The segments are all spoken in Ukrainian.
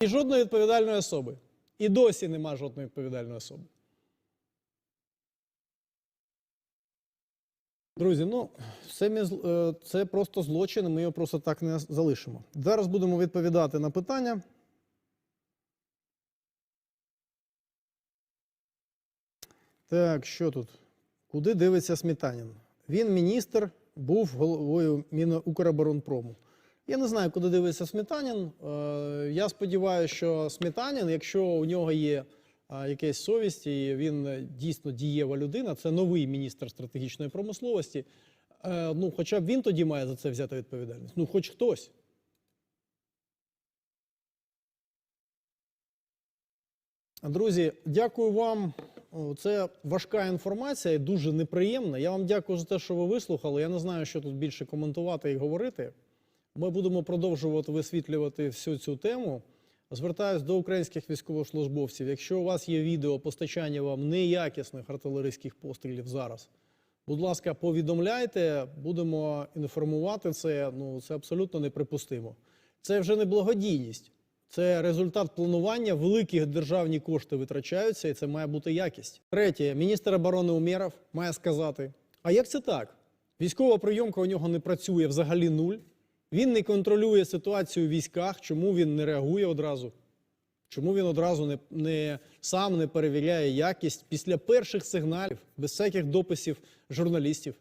І жодної відповідальної особи. І досі нема жодної відповідальної особи. Друзі, ну це, е, це просто злочин, ми його просто так не залишимо. Зараз будемо відповідати на питання. Так, що тут? Куди дивиться Сметанін? Він міністр, був головою Мінукроборонпрому. Я не знаю, куди дивиться Сметанін. Е, Я сподіваюся, що Сметанін, якщо у нього є якась совість, і він е, дійсно дієва людина, це новий міністр стратегічної промисловості. е, Ну, хоча б він тоді має за це взяти відповідальність. Ну, хоч хтось. Друзі, дякую вам. Це важка інформація і дуже неприємна. Я вам дякую за те, що ви вислухали. Я не знаю, що тут більше коментувати і говорити. Ми будемо продовжувати висвітлювати всю цю тему. Звертаюсь до українських військовослужбовців. Якщо у вас є відео постачання вам неякісних артилерійських пострілів зараз, будь ласка, повідомляйте, будемо інформувати це. Ну це абсолютно неприпустимо. Це вже не благодійність, це результат планування. Великі державні кошти витрачаються, і це має бути якість. Третє, міністр оборони Умєров має сказати: а як це так? Військова прийомка у нього не працює взагалі нуль. Він не контролює ситуацію в військах. Чому він не реагує одразу? Чому він одразу не, не сам не перевіряє якість після перших сигналів, без всяких дописів журналістів?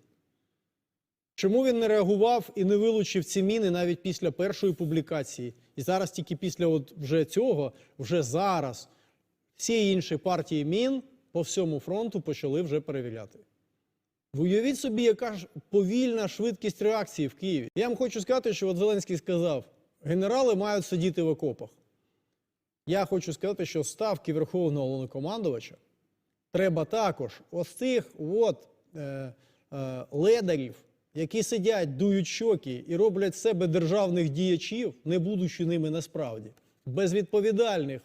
Чому він не реагував і не вилучив ці міни навіть після першої публікації? І зараз тільки після от вже цього, вже зараз, всі інші партії мін по всьому фронту почали вже перевіряти. Уявіть собі, яка ж повільна швидкість реакції в Києві. Я вам хочу сказати, що от Зеленський сказав: генерали мають сидіти в окопах. Я хочу сказати, що ставки Верховного Головнокомандувача треба також ось цих от, е, е, ледарів, які сидять, дують щоки і роблять себе державних діячів, не будучи ними насправді, безвідповідальних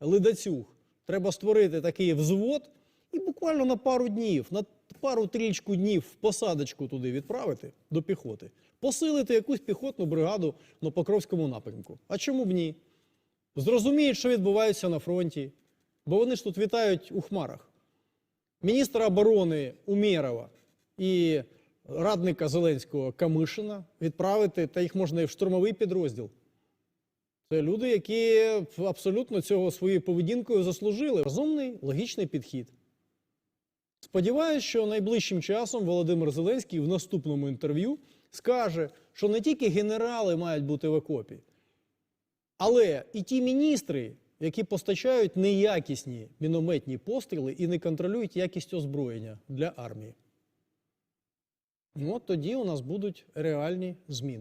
ледацюг. Треба створити такий взвод і буквально на пару днів, на пару трічку днів в посадочку туди відправити до піхоти, посилити якусь піхотну бригаду на Покровському напрямку. А чому б ні? Зрозуміють, що відбувається на фронті, бо вони ж тут вітають у хмарах. Міністра оборони Умєрова і радника Зеленського Камишина відправити, та їх можна і в штурмовий підрозділ. Це люди, які абсолютно цього своєю поведінкою заслужили. Розумний, логічний підхід. Сподіваюсь, що найближчим часом Володимир Зеленський в наступному інтерв'ю скаже, що не тільки генерали мають бути в окопі, але і ті міністри, які постачають неякісні мінометні постріли і не контролюють якість озброєння для армії. Ну, от тоді у нас будуть реальні зміни.